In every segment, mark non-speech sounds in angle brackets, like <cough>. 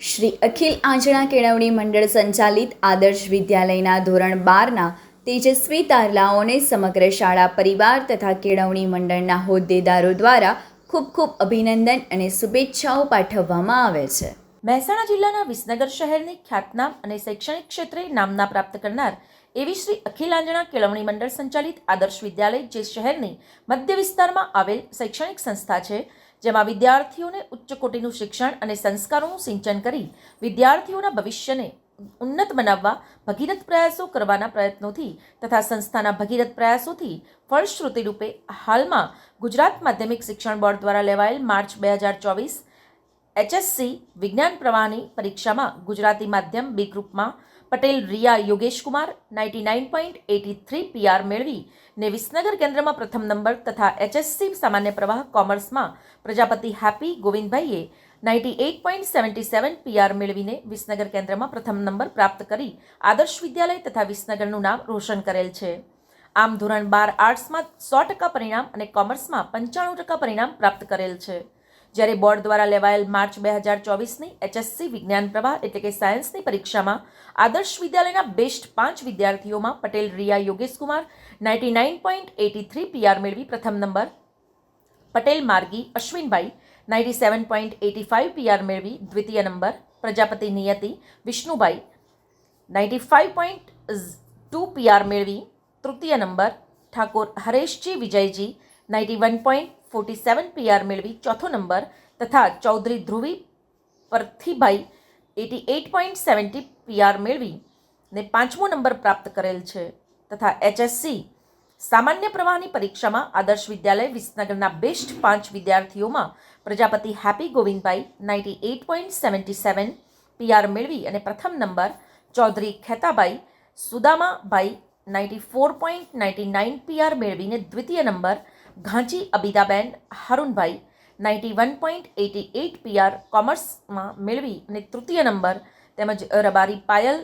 શ્રી અખિલ આંજણા કેળવણી મંડળ સંચાલિત આદર્શ વિદ્યાલયના ધોરણ બારના તેજસ્વી તારલાઓને સમગ્ર શાળા પરિવાર તથા કેળવણી મંડળના હોદ્દેદારો દ્વારા ખૂબ ખૂબ અભિનંદન અને શુભેચ્છાઓ પાઠવવામાં આવે છે. મહેસાણા જિલ્લાના વિસનગર શહેરની ખ્યાતનામ અને શૈક્ષણિક ક્ષેત્રે નામના પ્રાપ્ત કરનાર એવી શ્રી અખિલ આંજણા કેળવણી મંડળ સંચાલિત આદર્શ વિદ્યાલય જે શહેરની મધ્ય વિસ્તારમાં આવેલ શૈક્ષણિક સંસ્થા છે જેમાં વિદ્યાર્થીઓને ઉચ્ચ કોટીનું શિક્ષણ અને સંસ્કારોનું સિંચન કરી વિદ્યાર્થીઓના ભવિષ્યને ઉન્નત બનાવવા ભગીરથ પ્રયાસો કરવાના પ્રયત્નોથી તથા સંસ્થાના ભગીરથ પ્રયાસોથી ફળશ્રુતિ રૂપે હાલમાં ગુજરાત માધ્યમિક શિક્ષણ બોર્ડ દ્વારા લેવાયેલ માર્ચ બે હજાર ચોવીસ એચએસસી વિજ્ઞાન પ્રવાહની પરીક્ષામાં ગુજરાતી માધ્યમ બી ગ્રુપમાં Patel, Riya Yogeshkumar, ninety nine point eighty three PR મેળવી. ને વિસનગર કેન્દ્રમાં પ્રથમ નંબર તથા એચએસસી સામાન્ય પ્રવાહ કોમર્સમાં Prajapati happy ગોવિંદભાઈએ ninety eight point seventy seven PR મેળવીને વિસનગર કેન્દ્રમાં પ્રથમ નંબર પ્રાપ્ત કરી. આદર્શ વિદ્યાલય તથા વિસનગરનું નામ રોશન કરેલ છે. આમ ધોરણ બાર આર્ટ્સમાં સો ટકા પરિણામ અને કોમર્સમાં પંચાણું ટકા પરિણામ પ્રાપ્ત કરેલ છે. જ્યારે બોર્ડ દ્વારા લેવાયેલ માર્ચ બે હજાર ચોવીસની એચએસસી વિજ્ઞાન પ્રવાહ એટલે કે સાયન્સની પરીક્ષામાં આદર્શ વિદ્યાલયના બેસ્ટ પાંચ વિદ્યાર્થીઓમાં Patel, Riya Yogeshkumar ninety nine point eighty three PR મેળવી પ્રથમ number. Patel, Margi, Ashwinbhai, ninety seven point eighty five PR મેળવી દ્વિતીય number. Prajapati, Niyati, Vishnubhai, ninety five point two PR મેળવી તૃતીય number. Thakor, Hareshji, Vijayji, ninety one point forty seven PR મેળવી ચોથો number તથા Chaudhari Dhruvi Parthibhai eighty eight point seventy PR મેળવી ને પાંચમો નંબર પ્રાપ્ત કરેલ છે તથા એચએસસી સામાન્ય પ્રવાહની પરીક્ષામાં આદર્શ વિદ્યાલય વિસનગરના બેસ્ટ પાંચ વિદ્યાર્થીઓમાં Prajapati Happy Govindbhai ninety eight point seventy seven PR મેળવી અને પ્રથમ number Chaudhari Khetabhai Sudamabhai ninety four point ninety nine PR મેળવીને દ્વિતીય number Ghanchi Abidaben Harunbhai ninety one point eighty eight PR કોમર્સમાં મેળવી અને તૃતીય નંબર તેમજ Rabari Payal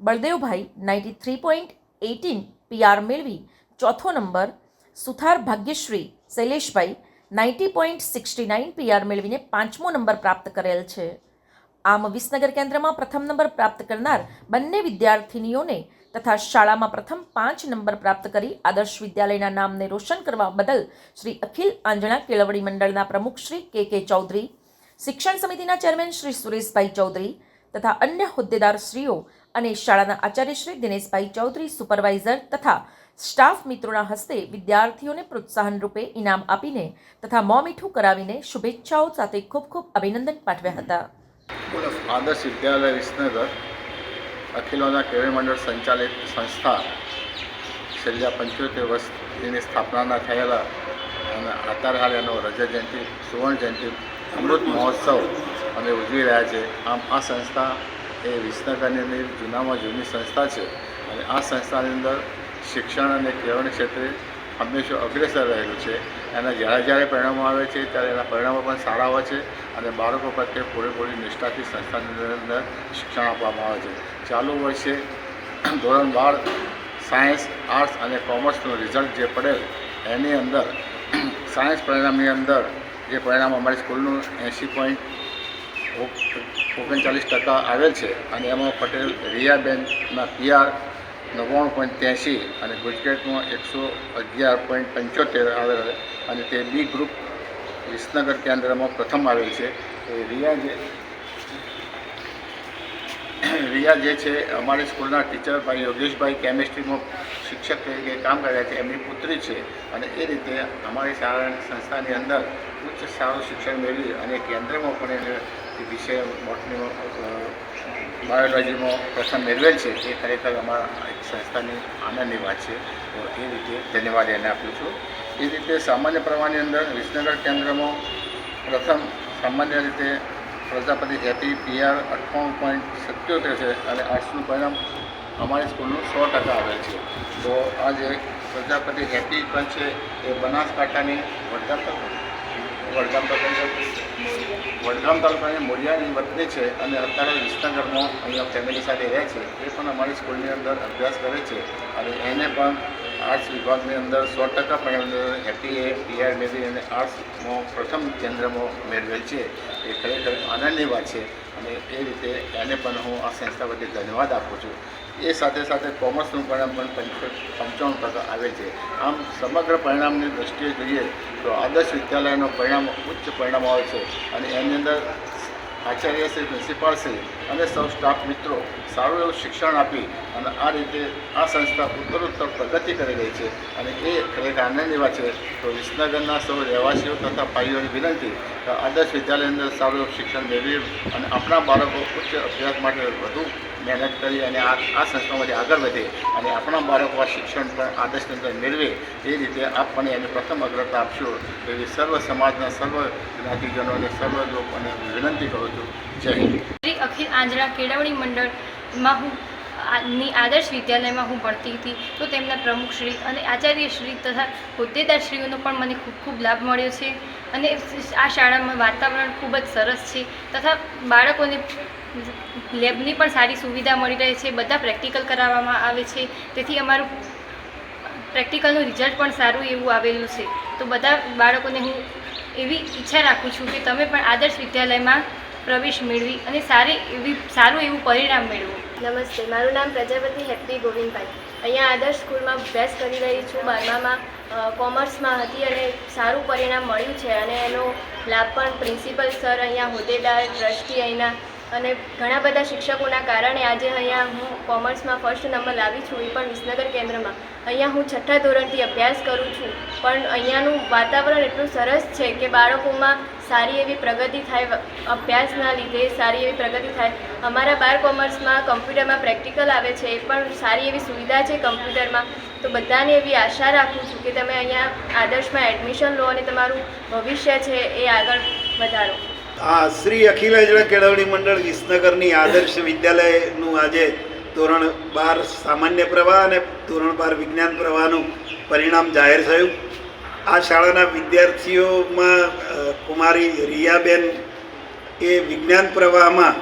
Baldevbhai ninety three point eighteen PR મેળવી ચોથો number Suthar Bhagyashree Shaileshbhai ninety point sixty nine PR મેળવીને પાંચમો નંબર પ્રાપ્ત કરેલ છે. આમ વિસનગર કેન્દ્રમાં પ્રથમ નંબર પ્રાપ્ત કરનાર બંને વિદ્યાર્થિનીઓને તથા શાળામાં પ્રથમ પાંચ નંબર પ્રાપ્ત કરી આદર્શ વિદ્યાલયના નામને રોશન કરવા બદલ શ્રી અખિલ આંજણા કેળવણી મંડળના પ્રમુખ શ્રી કે કે ચૌધરી, શિક્ષણ સમિતિના ચેરમેન શ્રી સુરેશભાઈ ચૌધરી તથા અન્ય હોદ્દેદારશ્રીઓ અને શાળાના આચાર્ય શ્રી દિનેશભાઈ ચૌધરી, સુપરવાઇઝર તથા સ્ટાફ મિત્રોના હસ્તે વિદ્યાર્થીઓને પ્રોત્સાહન રૂપે ઇનામ આપીને તથા મોં મીઠું કરાવીને શુભેચ્છાઓ સાથે ખૂબ ખૂબ અભિનંદન પાઠવ્યા હતા. આદર્શ વિદ્યાલય વિસનગર અખિલોના કેળવણી મંડળ સંચાલિત સંસ્થા છેલ્લા પંચોતેર વર્ષની સ્થાપનાના થયેલા અને અત્યારે હાલ એનો રજત જયંતિ, સુવર્ણ જયંતિ, અમૃત મહોત્સવ અમે ઉજવી રહ્યા છે. આમ આ સંસ્થા એ વિસનગરની અંદર જૂનામાં જૂની સંસ્થા છે અને આ સંસ્થાની અંદર શિક્ષણ અને કેળવણી ક્ષેત્રે હંમેશા અગ્રેસર રહેલું છે. એના જ્યારે જ્યારે પરિણામો આવે છે, ત્યારે એના પરિણામો પણ સારા હોય છે અને બાળકો પ્રત્યે પૂરેપૂરી નિષ્ઠાથી સંસ્થાની અંદર શિક્ષણ આપવામાં આવે છે. ચાલુ વર્ષે ધોરણ બાર, સાયન્સ, આર્ટ્સ અને કોમર્સનું રિઝલ્ટ જે પડેલ, એની અંદર સાયન્સ પરિણામની અંદર જે પરિણામ અમારી સ્કૂલનું એંશી પોઈન્ટ ઓગણચાલીસ ટકા આવેલ છે અને એમાં પટેલ, રિયાબેનના પીઆર નવ્વાણું પોઈન્ટ ત્યાંશી અને ગુજરાતમાં એકસો અગિયાર પોઈન્ટ પંચોતેર આવેલ અને તે બી ગ્રુપ વિસનગર કેન્દ્રમાં પ્રથમ આવેલ છે. એ રિયા જે <coughs> રિયા જે છે, અમારી સ્કૂલના ટીચર ભાઈ યોગેશભાઈ કેમિસ્ટ્રીમાં શિક્ષક તરીકે કામ કર્યા છે. એમની પુત્રી છે. અને એ રીતે અમારી શાળા સંસ્થાની અંદર ઉચ્ચ સારું શિક્ષણ મેળવી અને કેન્દ્રમાં પણ એને વિષય બોટનીમાં બાયોલોજીમાં પ્રથમ મેળવેલ છે. એ ખરેખર અમારા સંસ્થાની આનંદની વાત છે. તો એ રીતે ધન્યવાદ એને આપું છું. એ રીતે સામાન્ય પ્રવાહની અંદર વિસનગર કેન્દ્રમાં પ્રથમ સામાન્ય રીતે પ્રજાપતિ હેપી પીઆર અઠ્ઠાણું પોઈન્ટ સત્યોતેર છે અને આર્ટ્સનું પરિણામ અમારી સ્કૂલનું સો ટકા આવે છે. તો આ જે પ્રજાપતિ હેપી પણ છે. એ બનાસકાંઠાની વડગામ તાલુકા વડગામ તાલુકાની વડગામ તાલુકાની મોડિયાની વતની છે અને અત્યારે વિસનગરમાં અહીંયા ફેમિલી સાથે રહે છે. એ પણ અમારી સ્કૂલની અંદર અભ્યાસ કરે છે. અને એને પણ આર્ટ્સ વિભાગની અંદર સો ટકા પણ હેપી એ પીઆર મેળવી અને આર્ટ્સમાં પ્રથમ કેન્દ્રમાં મેળવેલ છે. એ ખરેખર આનંદની વાત છે. અને એ રીતે એને પણ હું આ સંસ્થા વતી ધન્યવાદ આપું છું. એ સાથે સાથે કોમર્સનું પરિણામ પણ પંચ પંચાણું ટકા આવે છે. આમ સમગ્ર પરિણામની દૃષ્ટિએ જોઈએ તો આદર્શ વિદ્યાલયનો પરિણામ ઉચ્ચ પરિણામ આવે છે અને એની અંદર આચાર્ય શ્રી પ્રિન્સિપાલ શ્રી અને સૌ સ્ટાફ મિત્રો સારું એવું શિક્ષણ આપી અને આ રીતે આ સંસ્થા ઉત્તરોત્તર પ્રગતિ કરી રહી છે અને એ ખરેખર આનંદની વાત છે તો વિસનગરના સૌ રહેવાસીઓ તથા ભાઈઓની વિનંતી આદર્શ વિદ્યાલયની અંદર સારું એવું શિક્ષણ મેળવી અને આપણા બાળકો ઉચ્ચ અભ્યાસ માટે વધુ મહેનત કરી અને આ આ સંસ્થામાંથી આગળ વધે અને આપણા બાળકો શિક્ષણ પણ આદર્શની અંદર મેળવે, એ રીતે આપ પણ એને પ્રથમ અગ્રતા આપશો. એવી સર્વ સમાજના સર્વ જ્ઞાતિજનોને સર્વ લોકોને વિનંતી કરું છું. જય હિન્દ. અખિલ આંજણા કેળવણી મંડળમાં હું ની આદર્શ વિદ્યાલયમાં હું ભણતી હતી, તો તેમના પ્રમુખશ્રી અને આચાર્યશ્રી તથા હોદ્દેદારશ્રીઓનો પણ મને ખૂબ ખૂબ લાભ મળ્યો છે. અને આ શાળામાં વાતાવરણ ખૂબ જ સરસ છે તથા બાળકોને લેબની પણ સારી સુવિધા મળી રહે છે, બધા પ્રેક્ટિકલ કરાવવામાં આવે છે. તેથી અમારું પ્રેક્ટિકલનું રિઝલ્ટ પણ સારું એવું આવેલું છે. તો બધા બાળકોને હું એવી ઈચ્છા રાખું છું કે તમે પણ આદર્શ વિદ્યાલયમાં પ્રવેશ મેળવી અને સારી એવી સારું એવું પરિણામ મેળવો. નમસ્તે, મારું નામ પ્રજાપતિ હેપ્પી ગોવિંદભાઈ. અહીંયા આદર્શ સ્કૂલમાં અભ્યાસ કરી રહી છું. બારમામાં કોમર્સમાં હતી અને સારું પરિણામ મળ્યું છે અને એનો લાભ પણ પ્રિન્સિપલ સર અહીંયા હોદ્દેદાર, ટ્રસ્ટી અહીંના અને ઘણા બધા શિક્ષકોના કારણે આજે અહીંયા હું કોમર્સમાં ફર્સ્ટ નંબર લાવી છું, એ પણ વિસનગર કેન્દ્રમાં. અહીંયા હું છઠ્ઠા ધોરણથી અભ્યાસ કરું છું. પણ અહીંયાનું વાતાવરણ એટલું સરસ છે કે બાળકોમાં સારી એવી પ્રગતિ થાય અભ્યાસના લીધે સારી એવી પ્રગતિ થાય. અમારા બાર કોમર્સમાં કમ્પ્યુટરમાં પ્રેક્ટિકલ આવે છે, એ પણ સારી એવી સુવિધા છે કમ્પ્યુટરમાં. તો બધાને એવી આશા રાખું છું કે તમે અહીંયા આદર્શમાં એડમિશન લો અને તમારું ભવિષ્ય છે એ આગળ વધારો. આ શ્રી અખિલ કેળવણી મંડળ વિસનગરની આદર્શ વિદ્યાલયનું આજે ધોરણ બાર સામાન્ય પ્રવાહ અને ધોરણ બાર વિજ્ઞાન પ્રવાહનું પરિણામ જાહેર થયું. આ શાળાના વિદ્યાર્થીઓમાં કુમારી રિયાબેન એ વિજ્ઞાન પ્રવાહમાં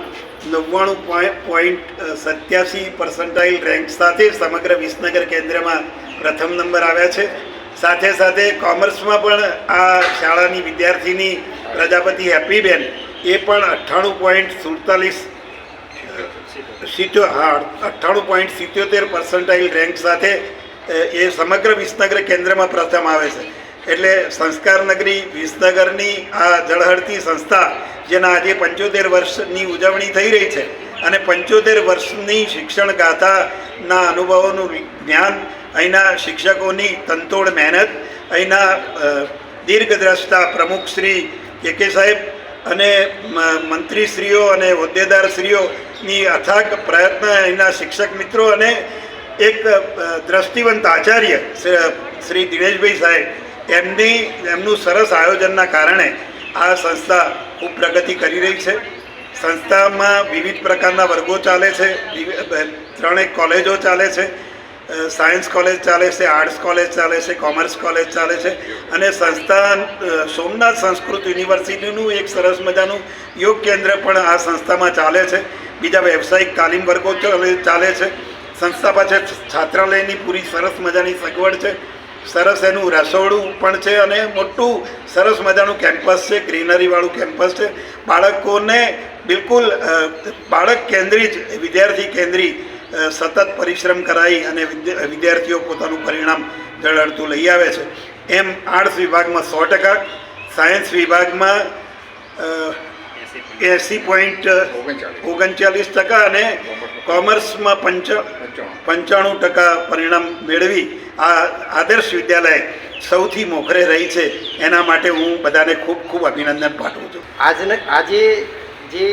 નવ્વાણું પોઈન્ટ સત્યાસી પર્સન્ટાઇલ રેન્ક સાથે સમગ્ર વિસનગર કેન્દ્રમાં પ્રથમ નંબર આવ્યા છે. સાથે સાથે કોમર્સમાં પણ આ શાળાની વિદ્યાર્થીની પ્રજાપતિ હેપીબેન એ પણ અઠ્ઠાણું પોઈન્ટ સુડતાલીસ સિત્યો, હા, અઠ્ઠાણું પોઈન્ટ સિત્યોતેર પર્સન્ટાઇલ રેન્ક સાથે એ સમગ્ર વિસનગર કેન્દ્રમાં પ્રથમ આવે છે. એટલે સંસ્કાર નગરી, વિસનગરની આ જળહળતી સંસ્થા, જેના આજે પંચોતેર વર્ષની ઉજવણી થઈ રહી છે અને પંચોતેર વર્ષની શિક્ષણ ગાથાના અનુભવોનું જ્ઞાન અહીંના શિક્ષકોની તંતોડ મહેનત, અહીંના દીર્ઘદ્રષ્ટા પ્રમુખ શ્રી કે કે સાહેબ અને મંત્રીશ્રીઓ અને હોદ્દેદારશ્રીઓની અથાગ પ્રયત્ન અહીંના શિક્ષક મિત્રો અને એક દ્રષ્ટિવંત આચાર્ય શ્રી દિનેશભાઈ સાહેબ એમની, એમનું સરસ આયોજનના કારણે આ સંસ્થા ખૂબ પ્રગતિ કરી રહી છે. સંસ્થામાં વિવિધ પ્રકારના વર્ગો ચાલે છે ત્રણેક કોલેજો ચાલે છે સાયન્સ કોલેજ ચાલે છે, આર્ટ્સ કોલેજ ચાલે છે, કોમર્સ કોલેજ ચાલે છે અને સંસ્થા સોમનાથ સંસ્કૃત યુનિવર્સિટીનું એક સરસ મજાનું યોગ કેન્દ્ર પણ આ સંસ્થામાં ચાલે છે. બીજા વ્યવસાયિક તાલીમ વર્ગો ચાલે છે. સંસ્થા પાસે છાત્રાલયની પૂરી સરસ મજાની સગવડ છે. સરસ એનું રસોડું પણ છે અને મોટું સરસ મજાનું કેમ્પસ છે, ગ્રીનરીવાળું કેમ્પસ છે. બાળકોને બિલકુલ બાળક કેન્દ્રિત, વિદ્યાર્થી કેન્દ્રી સતત પરિશ્રમ કરાવી અને વિદ્યાર્થીઓ પોતાનું પરિણામ ઝળહળતું લઈ આવે છે. એમ આર્ટ્સ વિભાગમાં સો ટકા, સાયન્સ વિભાગમાં એંસી પોઈન્ટ ઓગણચાલીસ ટકા અને કોમર્સમાં પંચ, પંચાણું ટકા પરિણામ મેળવી આ આદર્શ વિદ્યાલય સૌથી મોખરે રહી છે. એના માટે હું બધાને ખૂબ ખૂબ અભિનંદન પાઠવું છું. આજને, આજે જે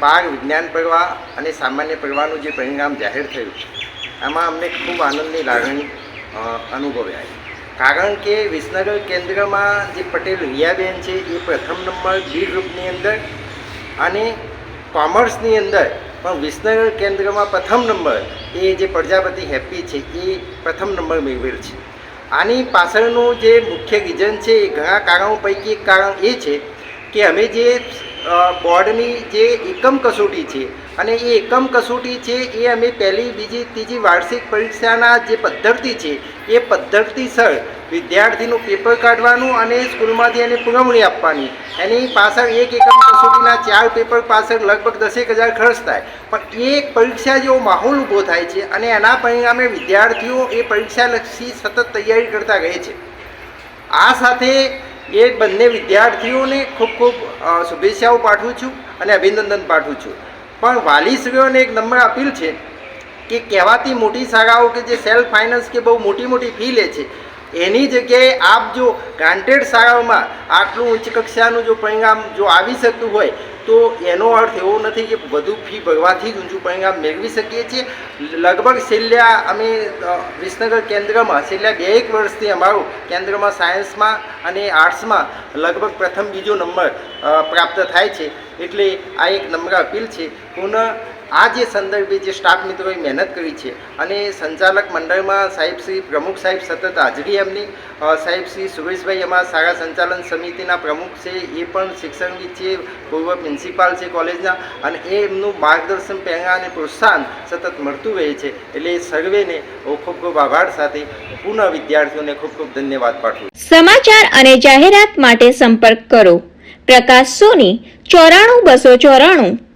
બાળ વિજ્ઞાન પ્રવાહ અને સામાન્ય પ્રવાહનું જે પરિણામ જાહેર થયું, આમાં અમને ખૂબ આનંદની લાગણી અનુભવ્યા કારણ કે વિસનગર કેન્દ્રમાં જે પટેલ રિયાબેન છે, એ પ્રથમ નંબર બી ગ્રુપની અંદર અને કોમર્સની અંદર પણ વિસનગર કેન્દ્રમાં પ્રથમ નંબર એ જે પ્રજાપતિ હેપી છે, એ પ્રથમ નંબર મેળવેલ છે. આની પાછળનું જે મુખ્ય રીઝન છે, એ ઘણા કારણો પૈકી એક કારણ એ છે કે અમે જે બોર્ડની જે એકમ કસોટી છે અને એ એકમ કસોટી છે, એ અમે પહેલી, બીજી, ત્રીજી વાર્ષિક પરીક્ષાના જે પદ્ધતિ છે એ પદ્ધતિસર વિદ્યાર્થીનું પેપર કાઢવાનું અને સ્કૂલમાંથી એને પુરવણી આપવાની. એની પાછળ એક એકમ કસોટીના ચાર પેપર પાછળ લગભગ દસેક હજાર ખર્ચ થાય. પણ એ પરીક્ષા જેવો માહોલ ઊભો થાય છે અને એના પરિણામે વિદ્યાર્થીઓ એ પરીક્ષાલક્ષી સતત તૈયારી કરતા રહે છે. આ સાથે એ બંને વિદ્યાર્થીઓને ખૂબ ખૂબ શુભેચ્છાઓ પાઠવું છું અને અભિનંદન પાઠવું છું. પણ વાલીશ્રીઓને એક નમ્ર અપીલ છે કે કહેવાતી મોટી શાળાઓ કે જે સેલ્ફ ફાઇનાન્સ કે બહુ મોટી મોટી ફી લે છે, એની જગ્યાએ આપ જો ગ્રાન્ટેડ શાળાઓમાં આટલું ઉચ્ચ કક્ષાનું જો પરિણામ જો આવી શકતું હોય, તો એનો અર્થ એવો નથી કે વધુ ફી ભરવાથી જ ઊંચું પરિણામ મેળવી શકીએ છીએ. લગભગ છેલ્લા અમે વિસનગર કેન્દ્રમાં છેલ્લા બે એક વર્ષથી અમારું કેન્દ્રમાં સાયન્સમાં અને આર્ટ્સમાં લગભગ પ્રથમ બીજો નંબર પ્રાપ્ત થાય છે. એટલે આ એક નમ્ર અપીલ છે. પુનઃ આ જે સંદર્ભે જે સ્ટાફ મિત્રોએ મહેનત કરી છે અને સંચાલક મંડળમાં સાહેબ શ્રી પ્રમુખ સાહેબ સતત હાજરી એમની સાહેબ શ્રી સુરેશભાઈ અમારા શાળા સંચાલન સમિતિના પ્રમુખ છે, એ પણ શિક્ષણવિદ છે, પૂર્વ પ્રિન્સિપાલ છે કોલેજના, અને એમનું માર્ગદર્શન પહેલાં અને પ્રોત્સાહન સતત મળતું રહે છે. એટલે સર્વેને ખૂબ ખૂબ આભાર સાથે પુનઃ વિદ્યાર્થીઓને ખૂબ ખૂબ ધન્યવાદ પાઠવું સમાચાર અને જાહેરાત માટે સંપર્ક કરો. પ્રકાશ સોની, ચોરાણું બસો ચોરાણું.